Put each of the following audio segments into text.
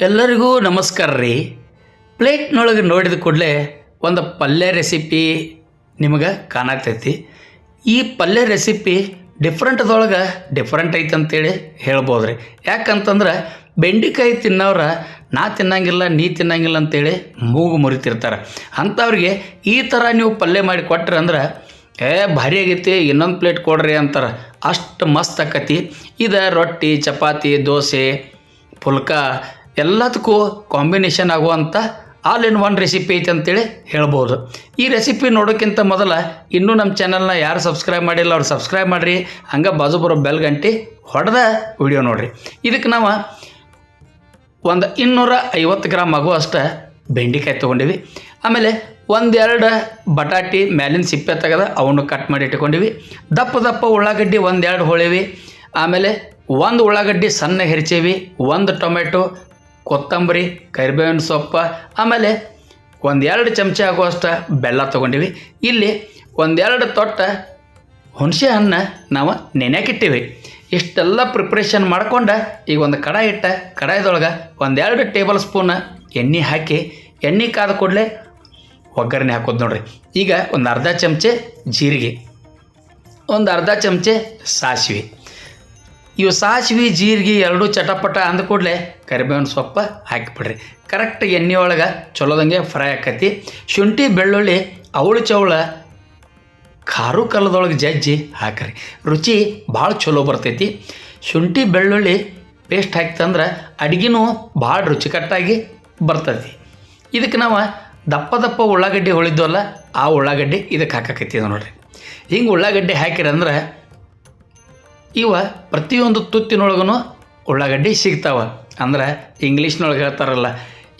ಎಲ್ಲರಿಗೂ ನಮಸ್ಕಾರ ರೀ. ಪ್ಲೇಟ್ನೊಳಗೆ ನೋಡಿದ ಕೂಡಲೇ ಒಂದು ಪಲ್ಯ ರೆಸಿಪಿ ನಿಮಗೆ ಕಾಣಾಗ್ತೈತಿ ಈ ಪಲ್ಯ ರೆಸಿಪಿ ಡಿಫ್ರೆಂಟ್ದೊಳಗೆ ಡಿಫ್ರೆಂಟ್ ಐತೆ ಅಂತೇಳಿ ಹೇಳ್ಬೋದು ರೀ. ಯಾಕಂತಂದ್ರೆ ಬೆಂಡೆಕಾಯಿ ತಿನ್ನೋರ ನಾ ತಿನ್ನಂಗಿಲ್ಲ, ನೀ ತಿನ್ನಂಗಿಲ್ಲ ಅಂತೇಳಿ ಮೂಗು ಮುರಿತಿರ್ತಾರೆ. ಅಂಥವ್ರಿಗೆ ಈ ಥರ ನೀವು ಪಲ್ಯ ಮಾಡಿ ಕೊಟ್ರಿ ಅಂದ್ರೆ, ಏ, ಭಾರಿ ಆಗೈತಿ, ಇನ್ನೊಂದು ಪ್ಲೇಟ್ ಕೊಡ್ರಿ ಅಂತಾರೆ. ಅಷ್ಟು ಮಸ್ತ್ ಆಕತಿ. ಇದು ರೊಟ್ಟಿ, ಚಪಾತಿ, ದೋಸೆ, ಪುಲ್ಕ ಎಲ್ಲದಕ್ಕೂ ಕಾಂಬಿನೇಷನ್ ಆಗುವಂಥ ಆಲ್ ಇನ್ ಒನ್ ರೆಸಿಪಿ ಐತೆ ಅಂತೇಳಿ ಹೇಳ್ಬೋದು. ಈ ರೆಸಿಪಿ ನೋಡೋಕ್ಕಿಂತ ಮೊದಲ ಇನ್ನೂ ನಮ್ಮ ಚಾನಲ್ನ ಯಾರು ಸಬ್ಸ್ಕ್ರೈಬ್ ಮಾಡಿಲ್ಲ ಅವ್ರು ಸಬ್ಸ್ಕ್ರೈಬ್ ಮಾಡಿರಿ, ಹಂಗೆ ಬಾಜು ಬರೋ ಬೆಲ್ ಗಂಟೆ ಹೊಡೆದ ವಿಡಿಯೋ ನೋಡಿರಿ. ಇದಕ್ಕೆ ನಾವು ಒಂದು ಇನ್ನೂರ ಐವತ್ತು ಗ್ರಾಮ್ ಆಗುವಷ್ಟು ಬೆಂಡೆಕಾಯಿ ತೊಗೊಂಡಿವಿ. ಆಮೇಲೆ ಒಂದೆರಡು ಬಟಾಟಿ ಮ್ಯಾಲಿನ ಸಿಪ್ಪೆ ತೆಗೆದ ಅವನ್ನು ಕಟ್ ಮಾಡಿ ಇಟ್ಕೊಂಡಿವಿ. ದಪ್ಪ ದಪ್ಪ ಉಳ್ಳಾಗಡ್ಡಿ ಒಂದೆರಡು ಹೊಳಿವಿ. ಆಮೇಲೆ ಒಂದು ಉಳ್ಳಾಗಡ್ಡಿ ಸಣ್ಣ ಹೆರ್ಚೇವಿ, ಒಂದು ಟೊಮೆಟೊ ಕೊತ್ತಂಬರಿ, ಕರಿಬೇವಿನ ಸೊಪ್ಪು, ಆಮೇಲೆ ಒಂದೆರಡು ಚಮಚ ಆಗುವಷ್ಟು ಬೆಲ್ಲ ತೊಗೊಂಡಿವಿ. ಇಲ್ಲಿ ಒಂದೆರಡು ತೊಟ್ಟ ಹುಣಸೆ ಹಣ್ಣು ನಾವು ನೆನೆಯಾಕಿಟ್ಟಿವಿ ಇಷ್ಟೆಲ್ಲ ಪ್ರಿಪ್ರೇಷನ್ ಮಾಡ್ಕೊಂಡು ಈಗ ಒಂದು ಕಡಾಯಿ ಇಟ್ಟ, ಕಡಾಯಿದೊಳಗೆ ಒಂದೆರಡು ಟೇಬಲ್ ಸ್ಪೂನ್ ಎಣ್ಣೆ ಹಾಕಿ, ಎಣ್ಣೆ ಕಾದ ಕೂಡಲೇ ಒಗ್ಗರಣೆ ಹಾಕೋದು ನೋಡ್ರಿ. ಈಗ ಒಂದು ಅರ್ಧ ಚಮಚೆ ಜೀರಿಗೆ, ಒಂದು ಅರ್ಧ ಚಮಚೆ ಸಾಸಿವೆ. ಇವು ಸಾಸಿವೆ, ಜೀರಿಗೆ ಎರಡೂ ಚಟಪಟ ಅಂದ ಕೂಡಲೇ ಕರಿಬೇವಿನ ಸೊಪ್ಪು ಹಾಕಿಬಿಡ್ರಿ. ಕರೆಕ್ಟ್ ಎಣ್ಣೆ ಒಳಗೆ ಚಲೋದಂಗೆ ಫ್ರೈ ಆಕತಿ. ಶುಂಠಿ, ಬೆಳ್ಳುಳ್ಳಿ, ಅವಳು ಚವಳ ಖಾರು ಕಲ್ಲದೊಳಗೆ ಜಜ್ಜಿ ಹಾಕ್ರಿ. ರುಚಿ ಭಾಳ ಚಲೋ ಬರ್ತೈತಿ. ಶುಂಠಿ, ಬೆಳ್ಳುಳ್ಳಿ ಪೇಸ್ಟ್ ಹಾಕ್ತಂದ್ರೆ ಅಡುಗೆನೂ ಭಾಳ ರುಚಿಕಟ್ಟಾಗಿ ಬರ್ತೈತಿ. ಇದಕ್ಕೆ ನಾವು ದಪ್ಪ ದಪ್ಪ ಉಳ್ಳಾಗಡ್ಡಿ ಹೊಳಿದ್ವಲ್ಲ, ಆ ಉಳ್ಳಾಗಡ್ಡಿ ಇದಕ್ಕೆ ಹಾಕಕತ್ತೀವಿ ನೋಡ್ರಿ. ಹಿಂಗೆ ಉಳ್ಳಾಗಡ್ಡಿ ಹಾಕಿರಂದ್ರೆ ಇವ ಪ್ರತಿಯೊಂದು ತುತ್ತಿನೊಳಗೂ ಉಳ್ಳಾಗಡ್ಡಿ ಸಿಗ್ತಾವ. ಅಂದ್ರೆ ಇಂಗ್ಲೀಷ್ನೊಳಗೆ ಹೇಳ್ತಾರಲ್ಲ,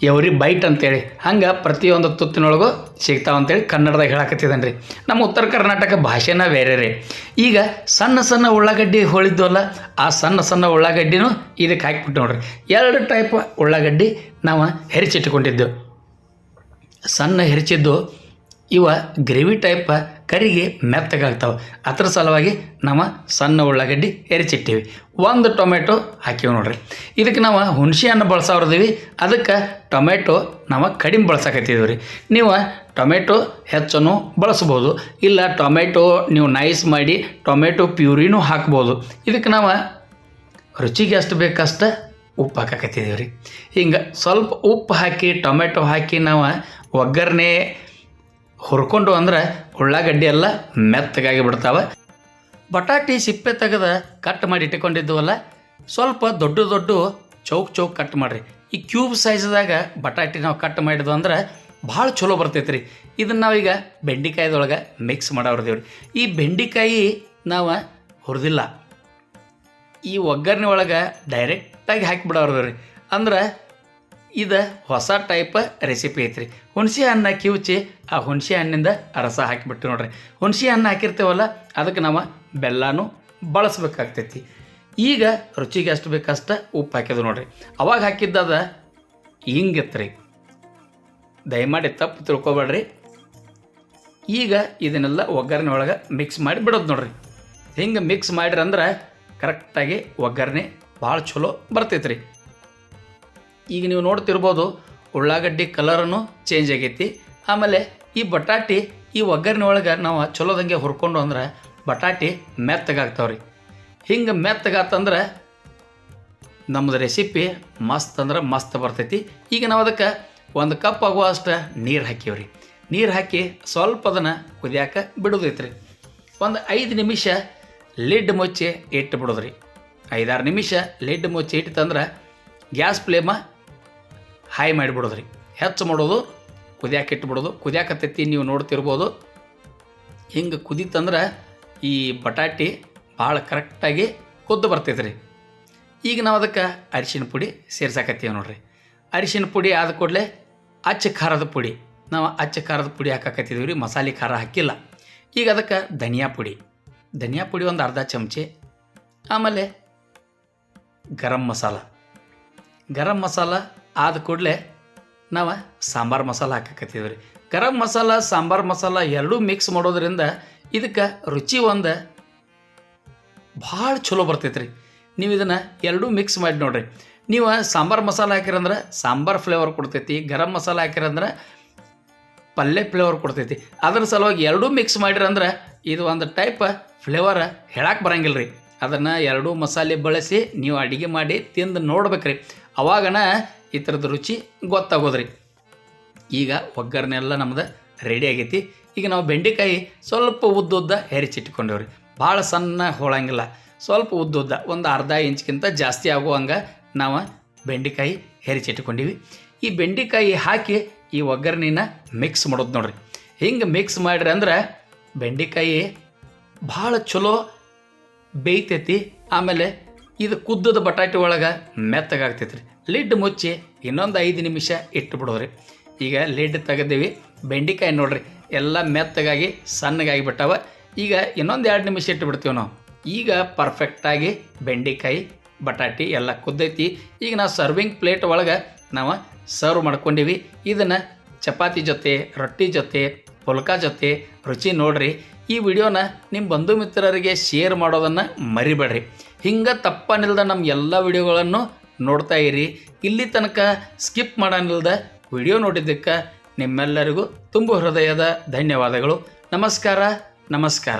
ಎವ್ರಿ ಬೈಟ್ ಅಂತೇಳಿ. ಹಂಗೆ ಪ್ರತಿಯೊಂದು ತುತ್ತಿನೊಳಗೂ ಸಿಗ್ತಾವ ಅಂತೇಳಿ ಕನ್ನಡದಾಗ ಹೇಳಕತ್ತಿದ್ದಾನೆ ರೀ ನಮ್ಮ ಉತ್ತರ ಕರ್ನಾಟಕ ಭಾಷೆನ ಬೇರೆ ರೀ ಈಗ ಸಣ್ಣ ಸಣ್ಣ ಉಳ್ಳಾಗಡ್ಡಿ ಹೊಳಿದ್ವಲ್ಲ, ಆ ಸಣ್ಣ ಸಣ್ಣ ಉಳ್ಳಾಗಡ್ಡಿನೂ ಇದಕ್ಕೆ ಹಾಕಿಬಿಟ್ಟು ನೋಡ್ರಿ. ಎರಡು ಟೈಪ್ ಉಳ್ಳಾಗಡ್ಡಿ ನಾವು ಹೆರಿಚಿಟ್ಕೊಂಡಿದ್ದೆವು ಸಣ್ಣ ಹೆರಿಚಿದ್ದು ಇವ ಗ್ರೇವಿ ಟೈಪ್ ಕರಿಗೆ ಮೆತ್ತಗಾಗ್ತಾವೆ. ಅದ್ರ ಸಲುವಾಗಿ ನಾವು ಸಣ್ಣ ಉಳ್ಳಾಗಡ್ಡಿ ಹೆರಿಚಿಟ್ಟಿವಿ ಒಂದು ಟೊಮೆಟೊ ಹಾಕಿವಿ ನೋಡ್ರಿ. ಇದಕ್ಕೆ ನಾವು ಹುಣಸೆ ಹಣ್ಣು ಬಳಸೋರ್ದೀವಿ ಅದಕ್ಕೆ ಟೊಮೆಟೊ ನಾವು ಕಡಿಮೆ ಬಳಸಕತ್ತಿದ್ದೀವಿ ರೀ ನೀವು ಟೊಮೆಟೊ ಹೆಚ್ಚನ್ನು ಬಳಸ್ಬೋದು. ಇಲ್ಲ ಟೊಮೆಟೊ ನೀವು ನೈಸ್ ಮಾಡಿ ಟೊಮೆಟೊ ಪ್ಯೂರಿನೂ ಹಾಕ್ಬೋದು. ಇದಕ್ಕೆ ನಾವು ರುಚಿಗೆ ಎಷ್ಟು ಬೇಕಷ್ಟು ಉಪ್ಪು ಹಾಕಕತ್ತಿದ್ದೀವಿ ರೀ ಹಿಂಗೆ ಸ್ವಲ್ಪ ಉಪ್ಪು ಹಾಕಿ, ಟೊಮೆಟೊ ಹಾಕಿ ನಾವು ಒಗ್ಗರಣೆ ಹುರ್ಕೊಂಡು ಅಂದ್ರೆ ಉಳ್ಳಾಗಡ್ಡಿ ಎಲ್ಲ ಮೆತ್ತಗಾಗಿ ಬಿಡ್ತಾವೆ. ಬಟಾಟಿ ಸಿಪ್ಪೆ ತೆಗೆದ ಕಟ್ ಮಾಡಿ ಇಟ್ಟುಕೊಂಡಿದ್ದವಲ್ಲ ಸ್ವಲ್ಪ ದೊಡ್ಡ ದೊಡ್ಡ ಚೌಕ್ ಚೌಕ್ ಕಟ್ ಮಾಡಿರಿ. ಈ ಕ್ಯೂಬ್ ಸೈಜ್ದಾಗ ಬಟಾಟಿ ನಾವು ಕಟ್ ಮಾಡಿದ್ವು ಅಂದ್ರೆ ಭಾಳ ಚಲೋ ಬರ್ತೈತೆ ರೀ ಇದನ್ನು ನಾವೀಗ ಬೆಂಡೆಕಾಯ್ದೊಳಗೆ ಮಿಕ್ಸ್ ಮಾಡವ್ರದೇವ್ ರೀ ಈ ಬೆಂಡೆಕಾಯಿ ನಾವು ಹುರಿದಿಲ್ಲ. ಈ ಒಗ್ಗರಣೆ ಒಳಗೆ ಡೈರೆಕ್ಟಾಗಿ ಹಾಕಿಬಿಡೋರ್ದೇವ್ರಿ ಅಂದ್ರೆ ಇದು ಹೊಸ ಟೈಪ್ ರೆಸಿಪಿ ಐತ್ರಿ. ಹುಣಸೆ ಹಣ್ಣ ಕಿವುಚಿ, ಆ ಹುಣಸೆ ಹಣ್ಣಿಂದ ರಸ ಹಾಕಿಬಿಟ್ಟು ನೋಡ್ರಿ. ಹುಣಸೆ ಹಣ್ಣು ಹಾಕಿರ್ತೀವಲ್ಲ, ಅದಕ್ಕೆ ನಾವು ಬೆಲ್ಲನೂ ಬಳಸ್ಬೇಕಾಗ್ತೈತಿ. ಈಗ ರುಚಿಗೆ ಅಷ್ಟು ಬೇಕಷ್ಟ ಉಪ್ಪು ಹಾಕಿದ್ವು ನೋಡ್ರಿ. ಅವಾಗ ಹಾಕಿದ್ದದ ಹಿಂಗಿತ್ತು ರೀ ದಯಮಾಡಿ ತಪ್ಪು ತಿಳ್ಕೊಬೇಡ್ರಿ. ಈಗ ಇದನ್ನೆಲ್ಲ ಒಗ್ಗರಣೆ ಒಳಗೆ ಮಿಕ್ಸ್ ಮಾಡಿ ಬಿಡೋದು ನೋಡ್ರಿ. ಹಿಂಗೆ ಮಿಕ್ಸ್ ಮಾಡಿರಿ ಅಂದ್ರೆ ಕರೆಕ್ಟಾಗಿ ಒಗ್ಗರಣೆ ಭಾಳ ಚಲೋ ಬರ್ತೈತ್ರಿ. ಈಗ ನೀವು ನೋಡ್ತಿರ್ಬೋದು ಉಳ್ಳಾಗಡ್ಡಿ ಕಲರನ್ನು ಚೇಂಜ್ ಆಗೈತಿ. ಆಮೇಲೆ ಈ ಬಟಾಟಿ ಈ ಒಗ್ಗರಣೆ ಒಳಗೆ ನಾವು ಚಲೋದಂಗೆ ಹುರ್ಕೊಂಡು ಅಂದ್ರೆ ಬಟಾಟಿ ಮೆತ್ತಗಾಗ್ತಾವ್ರಿ. ಹಿಂಗೆ ಮೆತ್ತಗಾತಂದ್ರೆ ನಮ್ಮದು ರೆಸಿಪಿ ಮಸ್ತ್ ಅಂದ್ರೆ ಮಸ್ತ್ ಬರ್ತೈತಿ. ಈಗ ನಾವು ಅದಕ್ಕೆ ಒಂದು ಕಪ್ ಆಗುವಷ್ಟು ನೀರು ಹಾಕೀವ್ರಿ. ನೀರು ಹಾಕಿ ಸ್ವಲ್ಪ ಅದನ್ನು ಕುದಿಯಾಕ ಬಿಡೋದೈತ್ರಿ. ಒಂದು ಐದು ನಿಮಿಷ ಲಿಡ್ ಮುಚ್ಚಿ ಇಟ್ಟು ಬಿಡೋದ್ರಿ ಐದಾರು ನಿಮಿಷ ಲಿಡ್ ಮುಚ್ಚಿ ಇಟ್ಟಂದ್ರೆ ಗ್ಯಾಸ್ ಫ್ಲೇಮ ಹೈ ಮಾಡಿಬಿಡೋದ್ರಿ. ಹೆಚ್ಚು ಮಾಡೋದು ಕುದಿಯಾಕೆ ಇಟ್ಬಿಡೋದು. ಕುದಿಯಾಕತ್ತೈತಿ ನೀವು ನೋಡ್ತಿರ್ಬೋದು. ಹಿಂಗೆ ಕುದೀತಂದ್ರೆ ಈ ಬಟಾಟಿ ಭಾಳ ಕರೆಕ್ಟಾಗಿ ಕುದ್ದು ಬರ್ತೈತೆ ರೀ ಈಗ ನಾವು ಅದಕ್ಕೆ ಅರಿಶಿನ ಪುಡಿ ಸೇರ್ಸಾಕತ್ತೀವಿ ನೋಡ್ರಿ. ಅರಿಶಿನ ಪುಡಿ ಆದ ಕೂಡಲೇ ಅಚ್ಚ ಖಾರದ ಪುಡಿ. ನಾವು ಅಚ್ಚ ಖಾರದ ಪುಡಿ ಹಾಕಾಕತ್ತಿದ್ದೀವಿ ರೀ, ಮಸಾಲೆ ಖಾರ ಹಾಕಿಲ್ಲ. ಈಗ ಅದಕ್ಕೆ ಧನಿಯಾ ಪುಡಿ. ಧನಿಯಾ ಪುಡಿ ಒಂದು ಅರ್ಧ ಚಮಚೆ. ಆಮೇಲೆ ಗರಂ ಮಸಾಲ. ಗರಂ ಮಸಾಲ ಆದ ಕೂಡಲೇ ನಾವು ಸಾಂಬಾರು ಮಸಾಲ ಹಾಕಕತ್ತೀವಿ ರೀ ಗರಂ ಮಸಾಲ, ಸಾಂಬಾರು ಮಸಾಲ ಎರಡೂ ಮಿಕ್ಸ್ ಮಾಡೋದ್ರಿಂದ ಇದಕ್ಕೆ ರುಚಿ ಒಂದು ಭಾಳ ಚಲೋ ಬರ್ತೈತೆ ರೀ ನೀವು ಇದನ್ನು ಎರಡೂ ಮಿಕ್ಸ್ ಮಾಡಿ ನೋಡಿರಿ. ನೀವು ಸಾಂಬಾರು ಮಸಾಲ ಹಾಕಿರಂದ್ರೆ ಸಾಂಬಾರು ಫ್ಲೇವರ್ ಕೊಡ್ತೈತಿ, ಗರಂ ಮಸಾಲ ಹಾಕಿರಂದ್ರೆ ಪಲ್ಯ ಫ್ಲೇವರ್ ಕೊಡ್ತೈತಿ. ಅದ್ರ ಸಲುವಾಗಿ ಎರಡೂ ಮಿಕ್ಸ್ ಮಾಡಿರಂದ್ರೆ ಇದು ಒಂದು ಟೈಪ್ ಫ್ಲೇವರ್ ಹೇಳಕ್ಕೆ ಬರಂಗಿಲ್ಲ ರೀ ಅದನ್ನು ಎರಡೂ ಮಸಾಲೆ ಬಳಸಿ ನೀವು ಅಡುಗೆ ಮಾಡಿ ತಿಂದು ನೋಡ್ಬೇಕ್ರಿ. ಅವಾಗನ ಈ ಥರದ ರುಚಿ ಗೊತ್ತಾಗೋದ್ರಿ. ಈಗ ಒಗ್ಗರಣೆ ಎಲ್ಲ ನಮ್ದು ರೆಡಿ ಆಗೈತಿ. ಈಗ ನಾವು ಬೆಂಡೆಕಾಯಿ ಸ್ವಲ್ಪ ಉದ್ದುದ್ದ ಹೆರಿಚಿಟ್ಕೊಂಡೇವ್ರಿ. ಭಾಳ ಸಣ್ಣ ಹೋಳಂಗಿಲ್ಲ. ಸ್ವಲ್ಪ ಉದ್ದುದ್ದ ಒಂದು ಅರ್ಧ ಇಂಚ್ಗಿಂತ ಜಾಸ್ತಿ ಆಗುವಂಗೆ ನಾವು ಬೆಂಡೆಕಾಯಿ ಹೆರಿಚಿಟ್ಕೊಂಡಿವಿ. ಈ ಬೆಂಡೆಕಾಯಿ ಹಾಕಿ ಈ ಒಗ್ಗರಣೆನ ಮಿಕ್ಸ್ ಮಾಡೋದು ನೋಡ್ರಿ. ಹಿಂಗೆ ಮಿಕ್ಸ್ ಮಾಡ್ರಿ ಅಂದ್ರೆ ಬೆಂಡೆಕಾಯಿ ಭಾಳ ಚಲೋ ಬೇಯ್ತೈತಿ. ಆಮೇಲೆ ಇದು ಕುದ್ದದ ಬಟಾಟೆ ಒಳಗೆ ಮೆತ್ತಗಾಗ್ತೈತಿ ರೀ ಲಿಡ್ ಮುಚ್ಚಿ ಇನ್ನೊಂದು ಐದು ನಿಮಿಷ ಇಟ್ಟು ಬಿಡೋರಿ ಈಗ ಲಿಡ್ ತೆಗೆದೇವಿ. ಬೆಂಡೆಕಾಯಿ ನೋಡ್ರಿ, ಎಲ್ಲ ಮೆತ್ತಗಾಗಿ ಸಣ್ಣಗಾಗಿ ಬಿಟ್ಟಾವ. ಈಗ ಇನ್ನೊಂದು ಎರಡು ನಿಮಿಷ ಇಟ್ಟು ಬಿಡ್ತೀವಿ ನಾವು. ಈಗ ಪರ್ಫೆಕ್ಟಾಗಿ ಬೆಂಡೆಕಾಯಿ, ಬಟಾಟಿ ಎಲ್ಲ ಕುದ್ದೈತಿ. ಈಗ ನಾವು ಸರ್ವಿಂಗ್ ಪ್ಲೇಟ್ ಒಳಗೆ ನಾವು ಸರ್ವ್ ಮಾಡ್ಕೊಂಡಿವಿ. ಇದನ್ನು ಚಪಾತಿ ಜೊತೆ, ರೊಟ್ಟಿ ಜೊತೆ, ಪುಲ್ಕ ಜೊತೆ, ರುಚಿ ನೋಡ್ರಿ. ಈ ವಿಡಿಯೋನ ನಿಮ್ಮ ಬಂಧು ಮಿತ್ರರಿಗೆ ಶೇರ್ ಮಾಡೋದನ್ನು ಮರಿಬೇಡ್ರಿ. ಹಿಂಗೆ ತಪ್ಪನಿಲ್ದ ನಮ್ಮ ಎಲ್ಲ ವಿಡಿಯೋಗಳನ್ನು ನೋಡ್ತಾ ಇರಿ. ಇಲ್ಲಿ ತನಕ ಸ್ಕಿಪ್ ಮಾಡೋನಿಲ್ದ ವಿಡಿಯೋ ನೋಡಿದ್ದಕ್ಕೆ ನಿಮ್ಮೆಲ್ಲರಿಗೂ ತುಂಬು ಹೃದಯದ ಧನ್ಯವಾದಗಳು. ನಮಸ್ಕಾರ ನಮಸ್ಕಾರ.